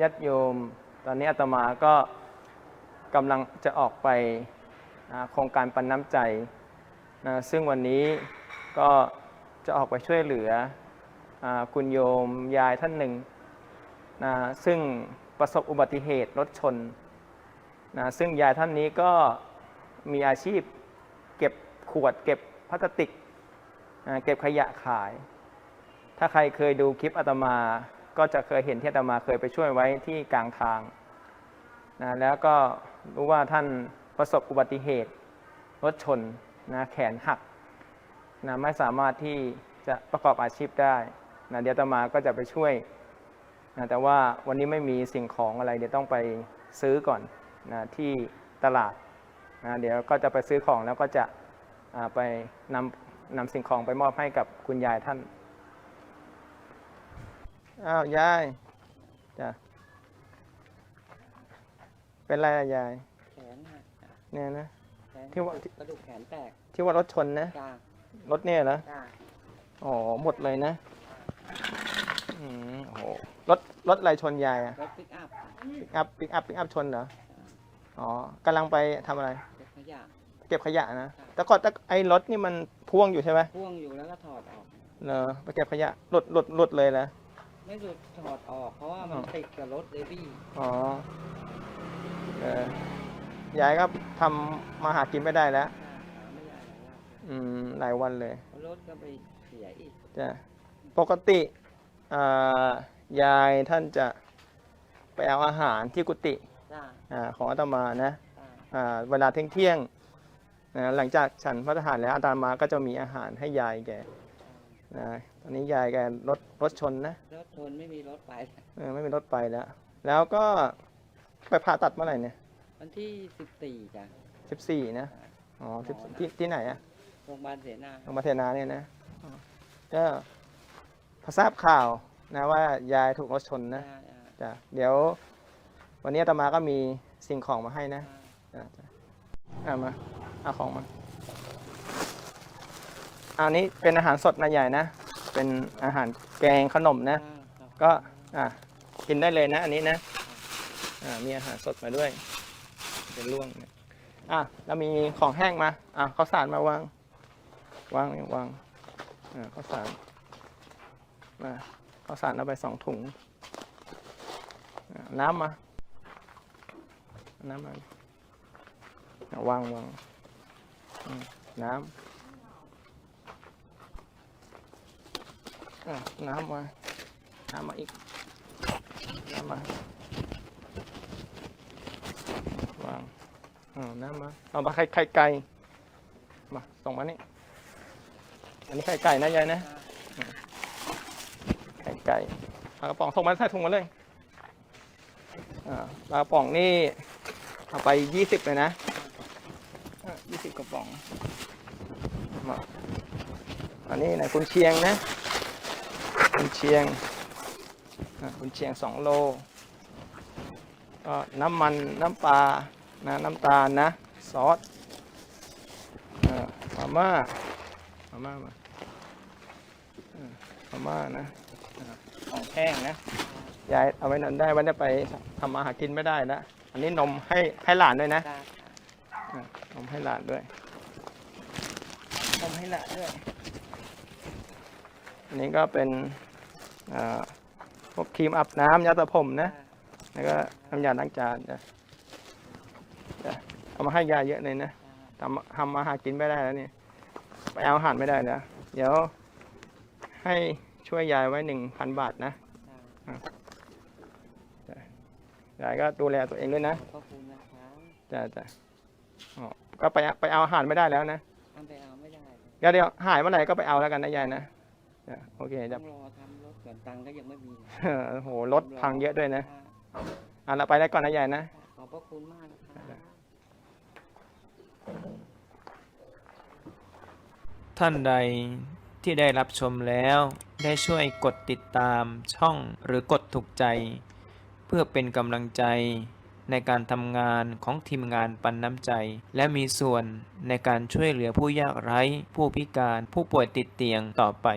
ญาติโยม ตอนนี้อาตมาก็กำลังจะออกไปโครงการปันน้ำใจนะซึ่งวันนี้ก็จะออกไปช่วยเหลืออคุณโยมยายท่านหนึ่งนะซึ่งประสบอุบัติเหตุรถชนนะซึ่งยายท่านนี้ก็มีอาชีพเก็บขวดเก็บพลาสติกอ่าเก็บขยะขาย ถ้าใครเคยดูคลิปอาตมา ก็จะเคยเห็นที่อาตมาเคยไปช่วยไว้ที่กลางทางนะแล้วก็รู้ว่าท่านประสบอุบัติเหตุรถชนนะแขนหักนะไม่สามารถที่จะประกอบอาชีพได้นะเดี๋ยวอาตมาก็จะไปช่วยนะแต่ว่าวันนี้ไม่มีสิ่งของอะไร เดี๋ยวต้องไปซื้อก่อนนะที่ตลาดนะเดี๋ยวก็จะไปซื้อของแล้วก็จะไปนำนำสิ่งของไปมอบให้กับคุณยายท่าน อ้าวยายจ้ะเป็นไรอะยาย แขนหักจ้ะเนี่ยนะ แขนที่ว่ากระดูกแขนแตกที่ว่ารถชนนะ จ้ารถเนี่ยเหรอ จ้าอ๋อ หมดเลยนะ อืมโอ้โหรถ รถอะไรชนยายอะรถปิกอัพปิกอัพปิกอัพปิกอัพชนเหรอ อ๋อกำลังไปทำอะไร เก็บขยะเก็บขยะนะ แต่ก่อนแต่ไอ้รถนี่มันพ่วงอยู่ใช่ไหมพ่วงอยู่แล้วก็ถอดออก เนอะไปเก็บขยะ หลุดหลุดหลุดเลยแล้ว ไม่หลุดถอดออกเพราะว่ามันอ๋อติดกับรถเลบี้อ๋อเออยายก็ทำมาหากินไม่ได้แล้วจ้าหาไม่ได้หลายรอบอืม หลายวันเลยเพราะรถก็ไปเสียอีกจ้ะปกติอ่ายายท่านจะไปเอาอาหารที่กุฏิจ้าอ่าของอาตมานะจ้าอ่าเวลาเที่ยงเที่ยงๆนะหลังจากฉันพระทหารแล้วอาตมาก็จะมีอาหารให้ยายแก นะตอนนี้ยายแกรถรถชนนะรถชนไม่มีรถไป เออไม่มีรถไปแล้ว แล้วก็ไปผ่าตัดเมื่อไหร่เนี่ย วันที่สิบสี่จ้ะสิบสี่นะ อ๋อสิบที่ที่ไหนอะโรงพยาบาลเสนาโรงพยาบาลเทนาเนี่ยนะอ๋อก็พอทราบข่าวนะว่ายายถูกรถชนนะจ้าจ้าจ้ะเดี๋ยว วันนี้อาตมาก็มีสิ่งของมาให้นะจ้ะจ้ะเอามาเอาของมา อันนี้เป็นอาหารสดนะใหญ่นะ เป็นอาหารแกงขนมนะ ก็อะกินได้เลยนะ อันนี้นะอ่ามีอาหารสดมาด้วย เป็นล่วงนะอะแล้วมีของแห้งมาอะข้าวสารมาวางวางนี่วางอ่าข้าวสารมาข้าวสารเอาไปสองถุงน้ำมา น้ำมาวางวางน้ำ อะน้ำมาน้ำมาอีกน้ำมาวางเอาน้ำมาเอามาไข่ไข่ไก่มาส่งมานี่อันนี้ไข่ไก่นะยายนะไข่ไก่ปลากระป๋องส่งมาใส่ถุงมาเลยอ่าปลากระป๋องนี่เอาไปยี่สิบเลยนะยี่สิบกระป๋องมาอันนี้ไหนคุณเชียงนะ คุณเชียงอะคุณเชียงสองโลก็น้ำมันน้ำปลานะน้ำตาลนะ ซอสเอ่อมาม่ามาม่ามาเอ่อมาม่านะอะของแห้งนะยายเอาไว้นั่นได้ไวันนี้ไปทำอาหารกินไม่ได้แล้วอันนี้นมให้ให้หลานด้วยนะจ้าอะนมให้หลานด้วยนมให้หลานด้วยอันนี้ก็เป็นอ่า พวกครีมอาบน้ำยาสระผมนะ แล้วก็น้ำยาล้างจานจะจะเอามาให้ยายเยอะเลยนะทำทำอาหารกินไม่ได้แล้วเนี่ยไปเอาอาหารไม่ได้แล้ว เดี๋ยว ให้ช่วยยายไว้หนึ่งพันบาทนะยายก็ดูแลตัวเองด้วยนะขอบคุณนะครับจ้ะจ้ะอ๋อก็ไปไปเอาอาหารไม่ได้แล้วนะทำไปเอาไม่ได้เดี๋ยวเดี๋ยวหายเมื่อไหร่ก็ไปเอาแล้วกันนะยายนะจ้ะโอเคต้จะองรอทำ รถก่อนตังค์ก็ยังไม่มีโอ้โหรถพังเยอะด้วยนะจ้าอะเราไปได้ก่อนนะยายนะขอบพระคุณมากนะครับท่านใดที่ได้รับชมแล้วได้ช่วยกดติดตามช่องหรือกดถูกใจ เพื่อเป็นกำลังใจในการทำงานของทีมงานปันน้ำใจ และมีส่วนในการช่วยเหลือผู้ยากไร้ ผู้พิการผู้ป่วยติดเตียงต่อไป